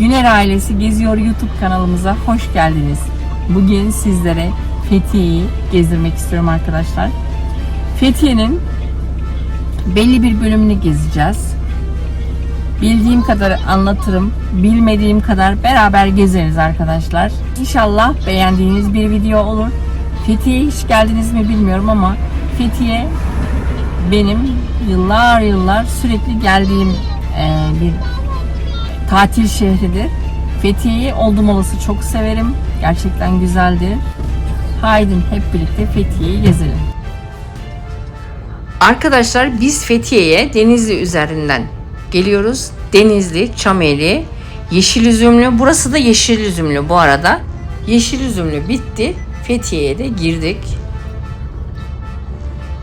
Güner ailesi geziyor YouTube kanalımıza hoş geldiniz. Bugün sizlere Fethiye'yi gezdirmek istiyorum arkadaşlar. Fethiye'nin belli bir bölümünü gezeceğiz. Bildiğim kadar anlatırım, bilmediğim kadar beraber gezeriz arkadaşlar. İnşallah beğendiğiniz bir video olur. Fethiye'ye hiç geldiniz mi bilmiyorum ama Fethiye benim yıllar yıllar sürekli geldiğim eee, bir tatil şehridir. Fethiye'yi oldum olası çok severim. Gerçekten güzeldir. Haydi hep birlikte Fethiye'yi gezelim. Arkadaşlar biz Fethiye'ye Denizli üzerinden geliyoruz. Denizli, Çameli, Yeşil Üzümlü. Burası da Yeşil Üzümlü bu arada. Yeşil Üzümlü bitti. Fethiye'ye de girdik.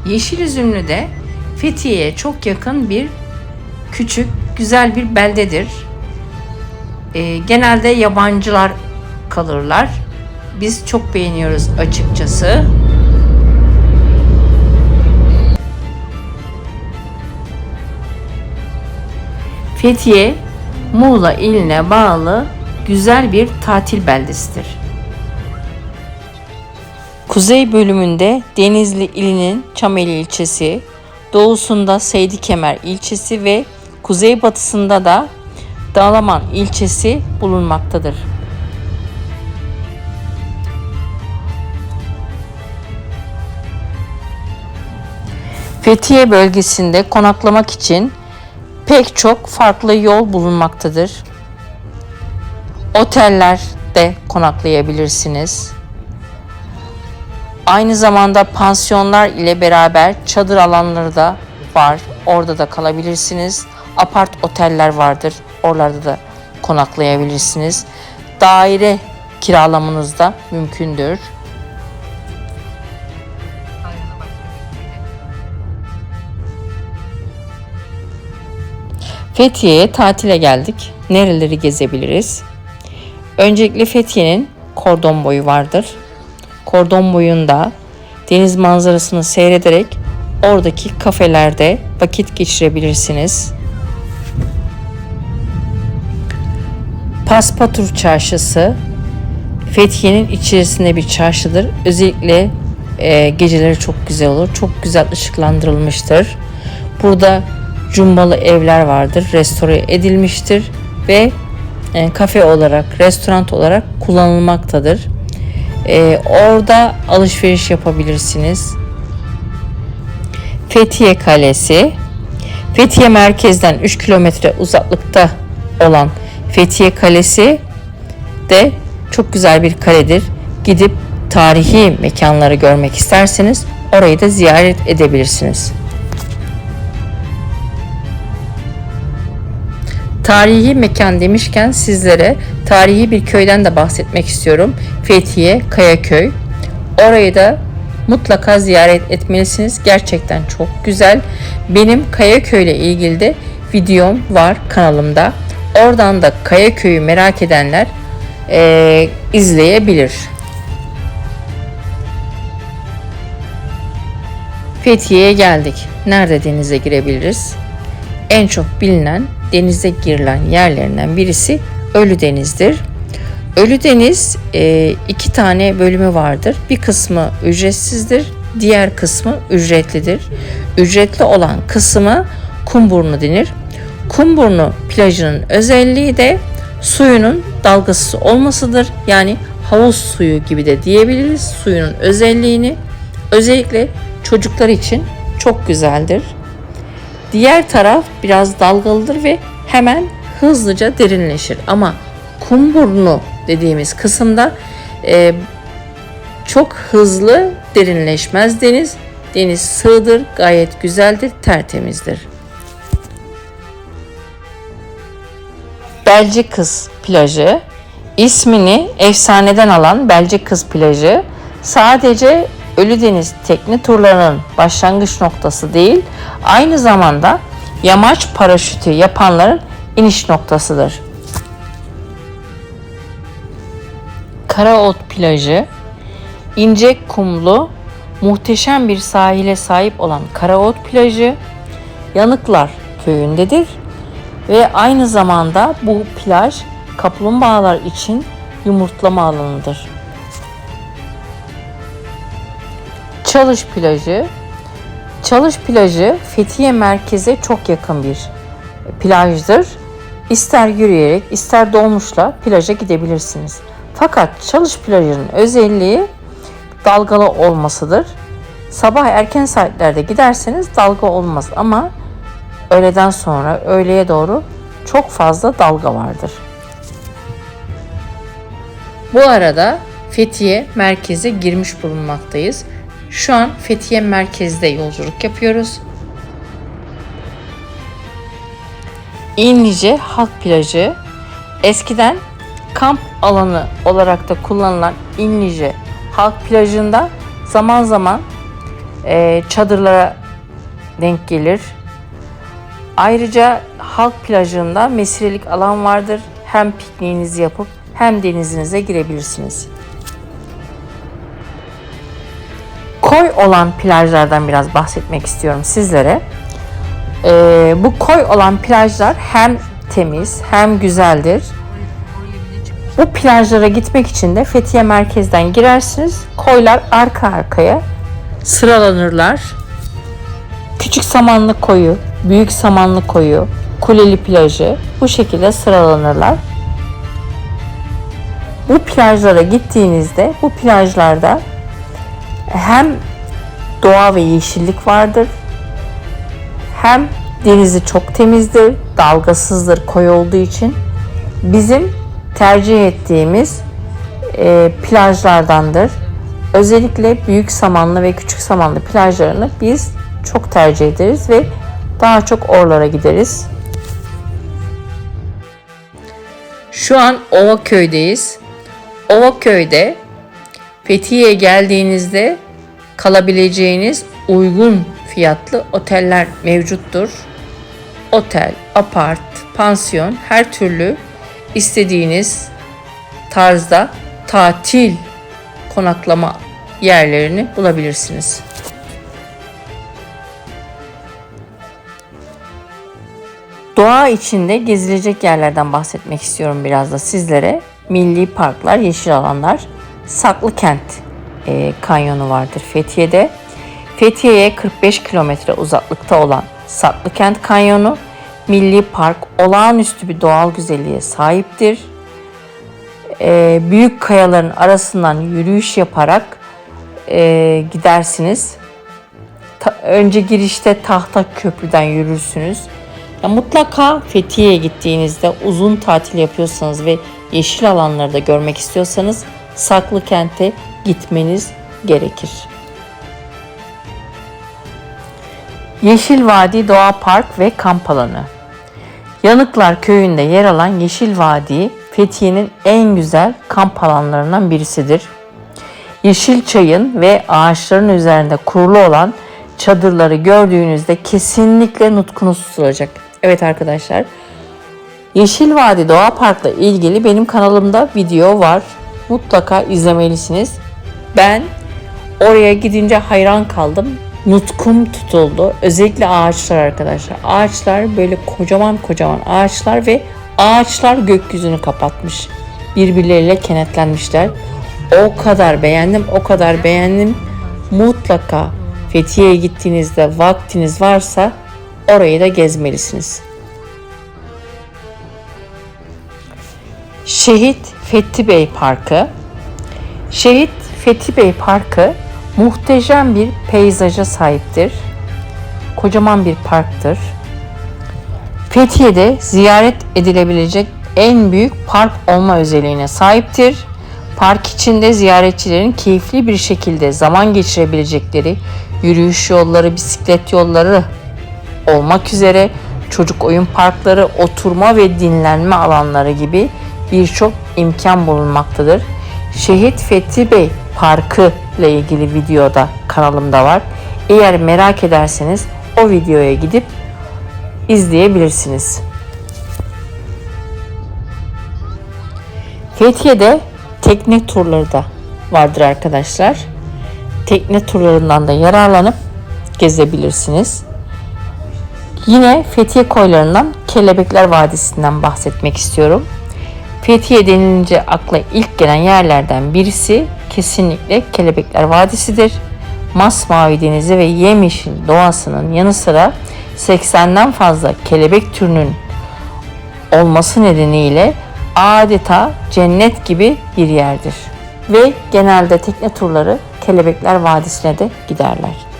Yeşil Üzümlü'de Fethiye'ye çok yakın bir küçük, güzel bir beldedir. Ee, genelde yabancılar kalırlar. Biz çok beğeniyoruz açıkçası. Fethiye, Muğla iline bağlı güzel bir tatil beldesidir. Kuzey bölümünde Denizli ilinin Çameli ilçesi, doğusunda Seydi Kemer ilçesi ve kuzeybatısında da Dalaman ilçesi bulunmaktadır. Fethiye bölgesinde konaklamak için pek çok farklı yol bulunmaktadır. Otellerde konaklayabilirsiniz. Aynı zamanda pansiyonlar ile beraber çadır alanları da var. Orada da kalabilirsiniz. Apart oteller vardır. Oralarda da konaklayabilirsiniz. Daire kiralamanız da mümkündür. Fethiye'ye tatile geldik. Nereleri gezebiliriz? Öncelikle Fethiye'nin kordon boyu vardır. Kordon boyunda deniz manzarasını seyrederek oradaki kafelerde vakit geçirebilirsiniz. Paspatur Çarşısı Fethiye'nin içerisinde bir çarşıdır. Özellikle e, geceleri çok güzel olur. Çok güzel ışıklandırılmıştır. Burada cumbalı evler vardır. Restore edilmiştir ve e, kafe olarak, restoran olarak kullanılmaktadır. E, orada alışveriş yapabilirsiniz. Fethiye Kalesi Fethiye merkezden 3 kilometre uzaklıkta olan Fethiye Kalesi de çok güzel bir kaledir. Gidip tarihi mekanları görmek isterseniz orayı da ziyaret edebilirsiniz. Tarihi mekan demişken sizlere tarihi bir köyden de bahsetmek istiyorum. Fethiye Kayaköy. Orayı da mutlaka ziyaret etmelisiniz. Gerçekten çok güzel. Benim Kayaköy ile ilgili de videom var kanalımda. Oradan da Kayaköy'ü merak edenler eee, izleyebilir. Fethiye'ye geldik. Nerede denize girebiliriz? En çok bilinen denize girilen yerlerinden birisi Ölüdeniz'dir. Ölüdeniz e, iki tane bölümü vardır. Bir kısmı ücretsizdir, diğer kısmı ücretlidir. Ücretli olan kısmı Kumburnu denir. Kumburnu plajının özelliği de suyunun dalgasız olmasıdır. Yani havuz suyu gibi de diyebiliriz. Suyunun özelliğini özellikle çocuklar için çok güzeldir. Diğer taraf biraz dalgalıdır ve hemen hızlıca derinleşir. Ama kumburnu dediğimiz kısımda e, çok hızlı derinleşmez deniz. Deniz sığdır, gayet güzeldir, tertemizdir. Belci Kız plajı ismini efsaneden alan Belci Kız plajı sadece Ölüdeniz tekne turlarının başlangıç noktası değil, aynı zamanda yamaç paraşütü yapanların iniş noktasıdır. Karaot plajı ince kumlu muhteşem bir sahile sahip olan Karaot plajı Yanıklar köyündedir ve aynı zamanda bu plaj kaplumbağalar için yumurtlama alanıdır. Çalış plajı Çalış plajı Fethiye merkeze çok yakın bir plajdır. İster yürüyerek ister dolmuşla plaja gidebilirsiniz. Fakat Çalış plajının özelliği dalgalı olmasıdır. Sabah erken saatlerde giderseniz dalga olmaz ama öğleden sonra öğleye doğru çok fazla dalga vardır. Bu arada Fethiye merkeze girmiş bulunmaktayız. Şu an Fethiye merkezde yolculuk yapıyoruz. İnlice Halk Plajı eskiden kamp alanı olarak da kullanılan İnlice Halk Plajı'nda zaman zaman e, çadırlara denk gelir. Ayrıca halk plajında mesirelik alan vardır. Hem pikniğinizi yapıp hem denizinize girebilirsiniz. Koy olan plajlardan biraz bahsetmek istiyorum sizlere. Ee, bu koy olan plajlar hem temiz hem güzeldir. Bu plajlara gitmek için de Fethiye merkezden girersiniz. Koylar arka arkaya sıralanırlar. Küçük samanlı koyu, büyük samanlı koyu, kuleli plajı bu şekilde sıralanırlar. Bu plajlara gittiğinizde bu plajlarda hem doğa ve yeşillik vardır hem denizi çok temizdir, dalgasızdır koy olduğu için. Bizim tercih ettiğimiz e, plajlardandır. Özellikle büyük samanlı ve küçük samanlı plajlarını biz çok tercih ederiz ve daha çok oralara gideriz. Şu an Ovaköy'deyiz. Ovaköy'de Fethiye'ye geldiğinizde kalabileceğiniz uygun fiyatlı oteller mevcuttur. Otel, apart, pansiyon her türlü istediğiniz tarzda tatil konaklama yerlerini bulabilirsiniz. Doğa içinde gezilecek yerlerden bahsetmek istiyorum biraz da sizlere. Milli parklar, yeşil alanlar, Saklı Kent e, kanyonu vardır Fethiye'de. Fethiye'ye 45 kilometre uzaklıkta olan Saklı Kent Kanyonu Milli Park olağanüstü bir doğal güzelliğe sahiptir. E, büyük kayaların arasından yürüyüş yaparak e, gidersiniz. Ta, önce girişte tahta köprüden yürürsünüz. Ya mutlaka Fethiye'ye gittiğinizde uzun tatil yapıyorsanız ve yeşil alanları da görmek istiyorsanız Saklı Kent'e gitmeniz gerekir. Yeşil Vadi Doğa Park ve Kamp Alanı Yanıklar Köyü'nde yer alan Yeşil Vadi, Fethiye'nin en güzel kamp alanlarından birisidir. Yeşil çayın ve ağaçların üzerinde kurulu olan çadırları gördüğünüzde kesinlikle nutkunuz tutulacak. Evet arkadaşlar, Yeşil Vadi Doğa Park'la ilgili benim kanalımda video var. Mutlaka izlemelisiniz. Ben oraya gidince hayran kaldım. Nutkum tutuldu. Özellikle ağaçlar arkadaşlar. Ağaçlar böyle kocaman kocaman ağaçlar ve ağaçlar gökyüzünü kapatmış. Birbirleriyle kenetlenmişler. O kadar beğendim, o kadar beğendim. Mutlaka Fethiye'ye gittiğinizde vaktiniz varsa orayı da gezmelisiniz. Şehit Fethi Bey Parkı Şehit Fethi Bey Parkı muhteşem bir peyzaja sahiptir. Kocaman bir parktır. Fethiye'de ziyaret edilebilecek en büyük park olma özelliğine sahiptir. Park içinde ziyaretçilerin keyifli bir şekilde zaman geçirebilecekleri yürüyüş yolları, bisiklet yolları olmak üzere çocuk oyun parkları, oturma ve dinlenme alanları gibi birçok imkan bulunmaktadır. Şehit Fethi Bey Parkı ile ilgili videoda kanalımda var. Eğer merak ederseniz o videoya gidip izleyebilirsiniz. Fethiye'de tekne turları da vardır arkadaşlar. Tekne turlarından da yararlanıp gezebilirsiniz. Yine Fethiye koylarından Kelebekler Vadisi'nden bahsetmek istiyorum. Fethiye denilince akla ilk gelen yerlerden birisi kesinlikle Kelebekler Vadisi'dir. Masmavi denizi ve yemyeşil doğasının yanı sıra 80'den fazla kelebek türünün olması nedeniyle adeta cennet gibi bir yerdir. Ve genelde tekne turları Kelebekler Vadisi'ne de giderler.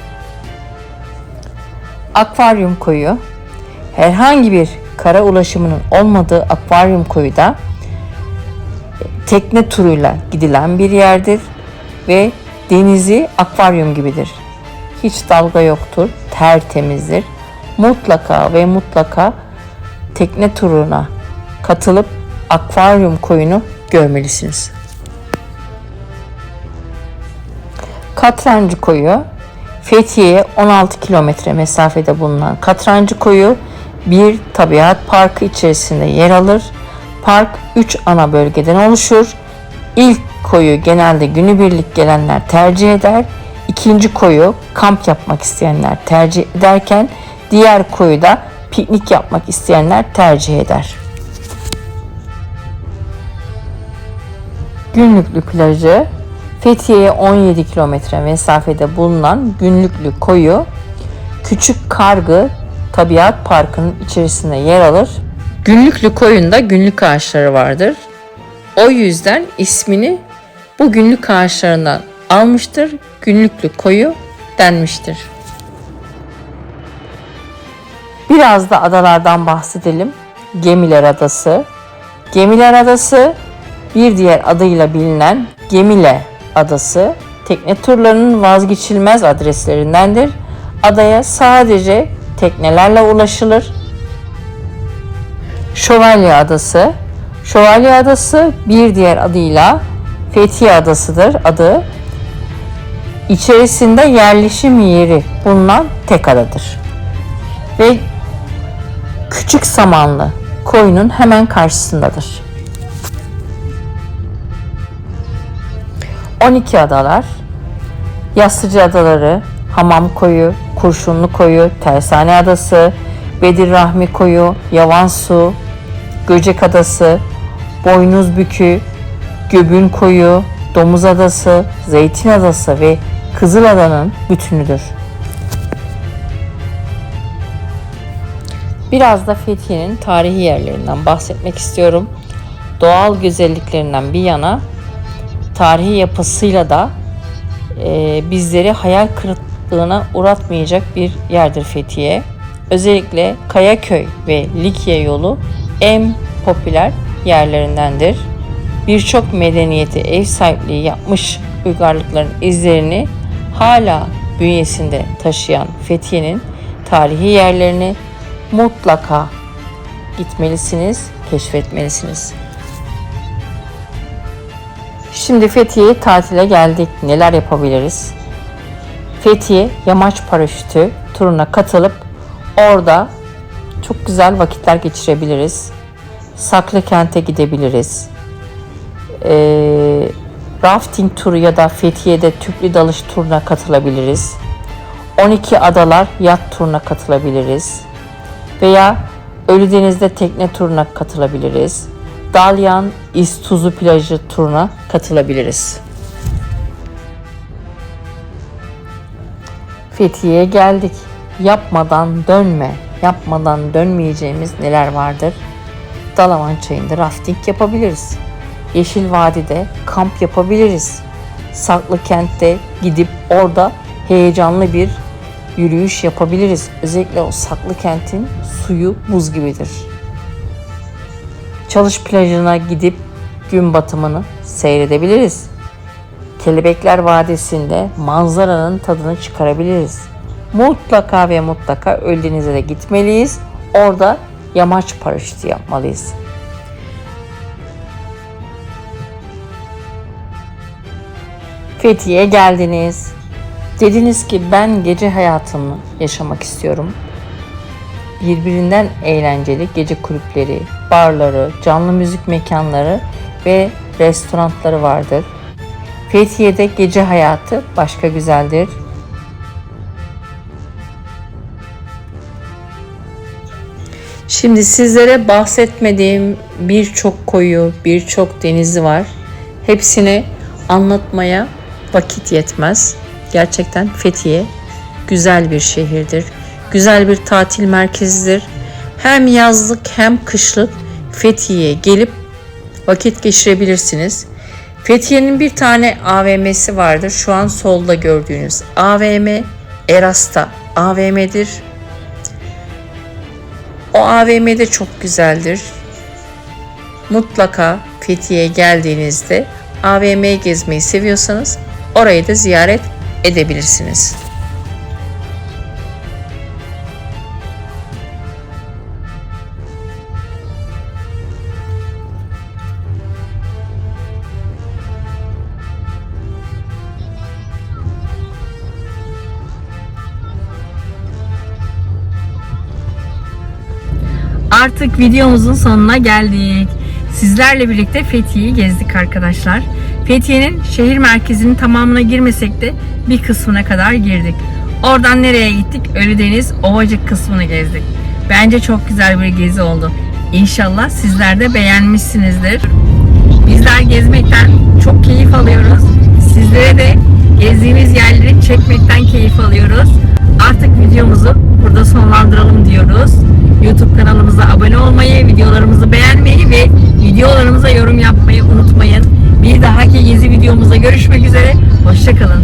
Akvaryum koyu herhangi bir kara ulaşımının olmadığı akvaryum koyu da tekne turuyla gidilen bir yerdir ve denizi akvaryum gibidir. Hiç dalga yoktur, tertemizdir. Mutlaka ve mutlaka tekne turuna katılıp akvaryum koyunu görmelisiniz. Katrancı koyu Fethiye'ye 16 kilometre mesafede bulunan Katrancı koyu bir tabiat parkı içerisinde yer alır. Park 3 ana bölgeden oluşur. İlk koyu genelde günübirlik gelenler tercih eder. İkinci koyu kamp yapmak isteyenler tercih ederken diğer koyu da piknik yapmak isteyenler tercih eder. Günlüklü plajı Fethiye'ye 17 kilometre mesafede bulunan Günlüklü koyu Küçük Kargı Tabiat Parkı'nın içerisinde yer alır. Günlüklü koyunda günlük ağaçları vardır. O yüzden ismini bu günlük ağaçlarından almıştır. Günlüklü koyu denmiştir. Biraz da adalardan bahsedelim. Gemiler Adası. Gemiler Adası bir diğer adıyla bilinen Gemile Adası tekne turlarının vazgeçilmez adreslerindendir. Adaya sadece teknelerle ulaşılır. Şövalye Adası Şövalye Adası bir diğer adıyla Fethiye Adası'dır adı. İçerisinde yerleşim yeri bulunan tek adadır. Ve Küçük Samanlı koyunun hemen karşısındadır. 12 adalar, Yastıcı Adaları, Hamam Koyu, Kurşunlu Koyu, Tersane Adası, Bedir Rahmi Koyu, Yavan Su, Göcek Adası, Boynuzbükü, Göbün Koyu, Domuz Adası, Zeytin Adası ve Kızıl Adanın bütünüdür. Biraz da Fethiye'nin tarihi yerlerinden bahsetmek istiyorum. Doğal güzelliklerinden bir yana tarihi yapısıyla da e, bizleri hayal kırıklığına uğratmayacak bir yerdir Fethiye. Özellikle Kayaköy ve Likya yolu en popüler yerlerindendir. Birçok medeniyeti ev sahipliği yapmış uygarlıkların izlerini hala bünyesinde taşıyan Fethiye'nin tarihi yerlerini mutlaka gitmelisiniz, keşfetmelisiniz. Şimdi Fethiye'ye tatile geldik. Neler yapabiliriz? Fethiye yamaç paraşütü turuna katılıp orada çok güzel vakitler geçirebiliriz. Saklı kente gidebiliriz. Ee, rafting turu ya da Fethiye'de tüplü dalış turuna katılabiliriz. 12 adalar yat turuna katılabiliriz. Veya Ölüdeniz'de tekne turuna katılabiliriz. Dalyan İstuzu plajı turuna katılabiliriz. Fethiye'ye geldik. Yapmadan dönme, yapmadan dönmeyeceğimiz neler vardır? Dalaman çayında rafting yapabiliriz. Yeşil Vadi'de kamp yapabiliriz. Saklı kentte gidip orada heyecanlı bir yürüyüş yapabiliriz. Özellikle o saklı kentin suyu buz gibidir. Çalış plajına gidip gün batımını seyredebiliriz. Kelebekler Vadisi'nde manzaranın tadını çıkarabiliriz. Mutlaka ve mutlaka Öldeniz'e de gitmeliyiz. Orada yamaç paraşütü yapmalıyız. Fethiye'ye geldiniz. Dediniz ki ben gece hayatımı yaşamak istiyorum. Birbirinden eğlenceli gece kulüpleri, barları, canlı müzik mekanları ve restoranları vardır. Fethiye'de gece hayatı başka güzeldir. Şimdi sizlere bahsetmediğim birçok koyu, birçok denizi var. Hepsini anlatmaya vakit yetmez. Gerçekten Fethiye güzel bir şehirdir. Güzel bir tatil merkezidir. Hem yazlık hem kışlık Fethiye'ye gelip vakit geçirebilirsiniz. Fethiye'nin bir tane AVM'si vardır. Şu an solda gördüğünüz AVM Erasta AVM'dir. O AVM de çok güzeldir. Mutlaka Fethiye'ye geldiğinizde AVM'yi gezmeyi seviyorsanız orayı da ziyaret edebilirsiniz. Artık videomuzun sonuna geldik. Sizlerle birlikte Fethiye'yi gezdik arkadaşlar. Fethiye'nin şehir merkezinin tamamına girmesek de bir kısmına kadar girdik. Oradan nereye gittik? Ölüdeniz Ovacık kısmını gezdik. Bence çok güzel bir gezi oldu. İnşallah sizler de beğenmişsinizdir. Bizler gezmekten çok keyif alıyoruz. Sizlere de gezdiğimiz yerleri çekmekten keyif alıyoruz. Artık videomuzu burada sonlandıralım diyoruz. YouTube kanalımıza abone olmayı, videolarımızı beğenmeyi ve videolarımıza yorum yapmayı unutmayın. Bir dahaki gezi videomuzda görüşmek üzere. Hoşçakalın.